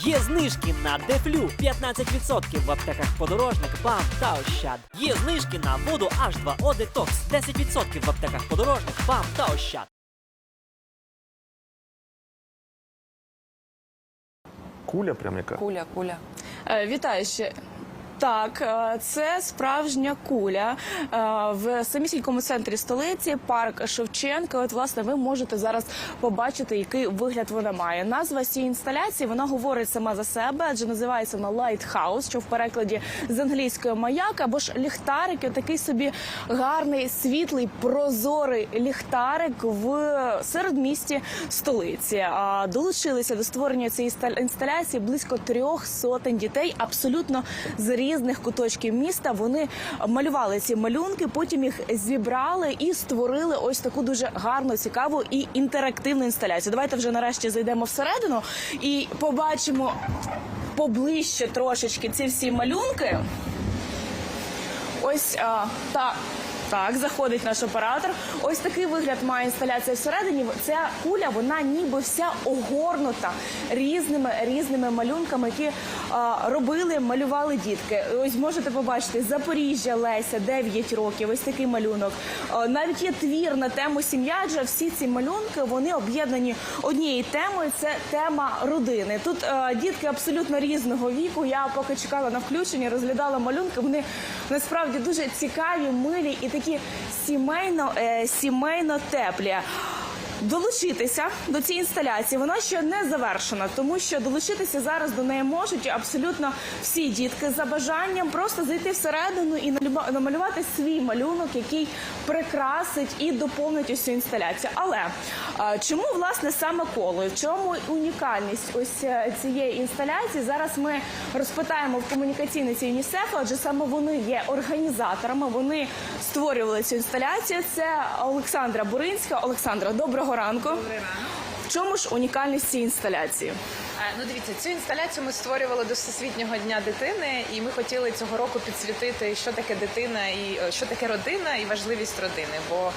Є знижки на Дефлю 15% в аптеках подорожник, БАМ та Ощад. Є знижки на воду H2O Detox 10% в аптеках подорожник, БАМ та Ощад. Куля прям яка. Куля, куля. Е, Вітаю ще. Так, е, це справжня куля е, в самісінькому центрі столиці, парк Шевченка. От, власне, ви можете зараз побачити, який вигляд вона має. Назва цієї інсталяції вона говорить сама за себе, адже називається вона Lighthouse, що в перекладі з англійської маяк або ж ліхтарик. Такий собі гарний, світлий, прозорий ліхтарик в середмісті столиці. Долучилися до створення цієї інста- інсталяції близько трьох сотень дітей, абсолютно з різних куточків міста. Вони малювали ці малюнки, потім їх зібрали і створили ось таку дуже гарну, цікаву і інтерактивну інсталяцію. Давайте вже нарешті зайдемо всередину і побачимо поближче трошечки ці всі малюнки. Ось а, та. Так, заходить наш оператор. Ось такий вигляд має інсталяція всередині. Ця куля, вона ніби вся огорнута різними різними малюнками, які а, робили, малювали дітки. Ось можете побачити Запоріжжя Леся, 9 років. Ось такий малюнок. А, навіть є твір на тему сім'я. Адже всі ці малюнки вони об'єднані однією темою. Це тема родини. Тут а, дітки абсолютно різного віку. Я поки чекала на включення, розглядала малюнки. Вони насправді дуже цікаві, милі і такі сімейно, е, сімейно теплі. Долучитися до цієї інсталяції вона ще не завершена, тому що долучитися зараз до неї можуть абсолютно всі дітки за бажанням просто зайти всередину і намалювати свій малюнок, який прикрасить і доповнить цю інсталяцію. Але чому власне саме коло? Чому унікальність ось е, цієї інсталяції? Зараз ми розпитаємо в комунікаційниці ЮНІСЕФ, адже саме вони є організаторами. Вони створювали цю інсталяцію. Це Олександра Буринська. Олександра, доброго ранку. Добрий ранок. В чому ж унікальність цієї інсталяції? Ну, дивіться, цю інсталяцію ми створювали до Всесвітнього дня дитини, і ми хотіли цього року підсвітити, що таке дитина і е, що таке родина і важливість родини. Бо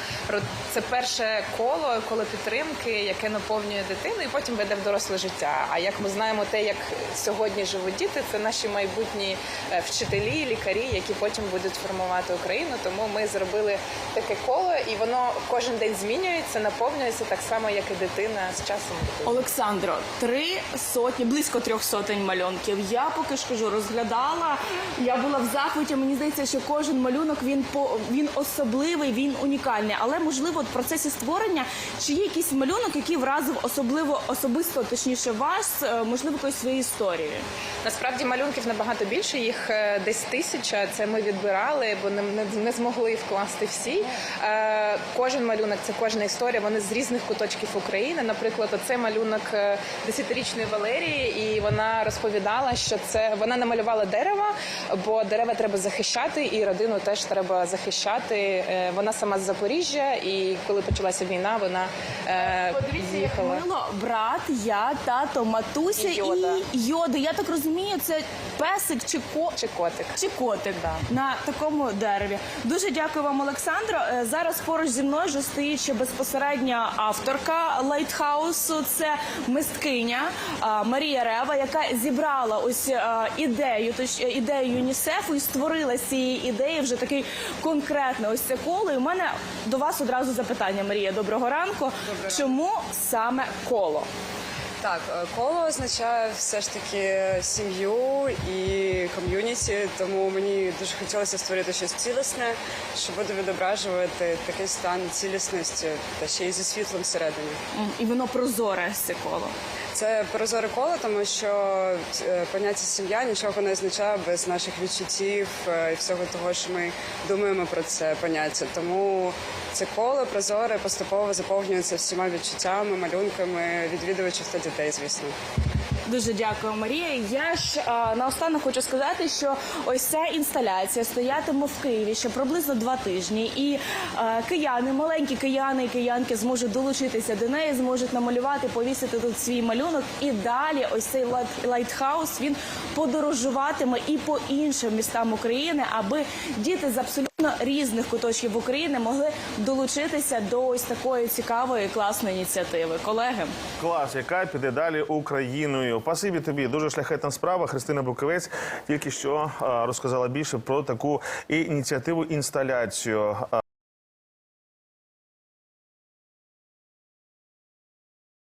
це перше коло, коло підтримки, яке наповнює дитину, і потім веде в доросле життя. А як ми знаємо, те, як сьогодні живуть діти, це наші майбутні е, вчителі, лікарі, які потім будуть формувати Україну. Тому ми зробили таке коло, і воно кожен день змінюється, наповнюється так само, як і дитина з часом. Олександро, три сотні, близько трьох сотень малюнків. Я поки ж розглядала. Я була в захваті. Мені здається, що кожен малюнок він по він особливий, він унікальний. Але можливо, в процесі створення чи є якийсь малюнок, який вразив особливо особисто, точніше вас, е, можливо, якоюсь своєю історією. Насправді малюнків набагато більше, їх е, десь тисяча. Це ми відбирали, бо не, не, змогли вкласти всі. Е, кожен малюнок це кожна історія. Вони з різних куточків України. Наприклад, оце малюнок е, десятирічної Валерії, і вона розповідала, що це вона намалювала дерева, бо дерева треба захищати, і родину теж треба захищати. Е, вона сама з Запоріжжя, і коли почалася війна, вона е, Подивіться, як їхала. мило брат, я, тато, матуся І Йода. і йоди. Я так розумію, це песик чи ко Чи котик. чи котик на такому дереві. Дуже дякую вам, Олександро. Е, Зараз поруч зі мною вже стоїть ще безпосередня авторка лайтхаусу. Це мисткиня а, Марія Рева, яка зібрала ось ідею, точ е, ідею ЮНІСЕФу і створила з цієї ідеї вже такий конкретне ось це коло. І у мене до вас одразу запитання, Марія. Доброго ранку. Чому саме коло? Так, е, коло означає все ж таки сім'ю і ком'юніті, тому мені дуже хотілося створити щось цілісне, що буде відображувати такий стан цілісності та ще й зі світлом всередині. І воно прозоре це коло. Це прозоре коло, тому що е, поняття сім'я нічого не означає без наших відчуттів е, і всього того, що ми думаємо про це поняття. Тому це коло прозоре поступово заповнюється всіма відчуттями, малюнками відвідувачів та дітей, звісно. Дуже дякую, Марія. Я ж а, наостанок хочу сказати, що ось ця інсталяція стоятиме в Києві ще приблизно два тижні, і а, кияни, маленькі кияни і киянки зможуть долучитися до неї, зможуть намалювати, повісити тут свій малюнок. І далі ось цей лайт- лайтхаус він подорожуватиме і по іншим містам України, аби діти з абсолютно різних куточків України могли долучитися до ось такої цікавої класної ініціативи. Колеги. Клас, яка піде далі Україною. Пасибі тобі. Дуже шляхетна справа. Христина Буковець тільки що розказала більше про таку ініціативу інсталяцію.